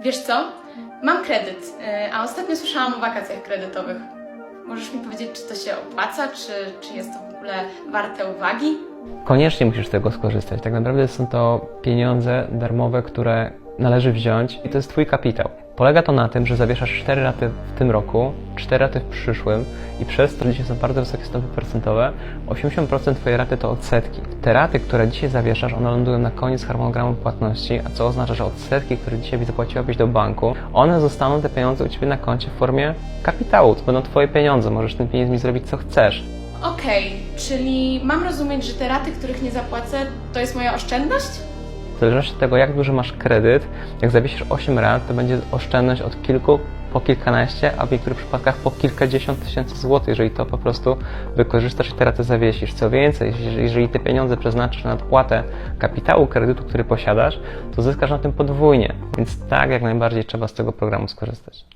Wiesz co? Mam kredyt, y, a ostatnio słyszałam o wakacjach kredytowych. Możesz mi powiedzieć, czy to się opłaca, czy, czy jest to w ogóle warte uwagi? Koniecznie musisz z tego skorzystać. Tak naprawdę są to pieniądze darmowe, które należy wziąć i to jest Twój kapitał. Polega to na tym, że zawieszasz 4 raty w tym roku, 4 raty w przyszłym i przez to, że dzisiaj są bardzo wysokie stopy procentowe, 80% Twojej raty to odsetki. Te raty, które dzisiaj zawieszasz, one lądują na koniec harmonogramu płatności, a co oznacza, że odsetki, które dzisiaj zapłaciłabyś do banku, one zostaną te pieniądze u Ciebie na koncie w formie kapitału. To będą Twoje pieniądze, możesz tym pieniędzmi zrobić co chcesz. Okej, czyli mam rozumieć, że te raty, których nie zapłacę, to jest moja oszczędność? W zależności od tego, jak duży masz kredyt, jak zawiesisz 8 rat, to będzie oszczędność od kilku po kilkanaście, a w niektórych przypadkach po kilkadziesiąt tysięcy złotych, jeżeli to po prostu wykorzystasz i te raty zawiesisz. Co więcej, jeżeli- te pieniądze przeznaczysz na odpłatę kapitału kredytu, który posiadasz, to zyskasz na tym podwójnie. Więc tak, jak najbardziej trzeba z tego programu skorzystać.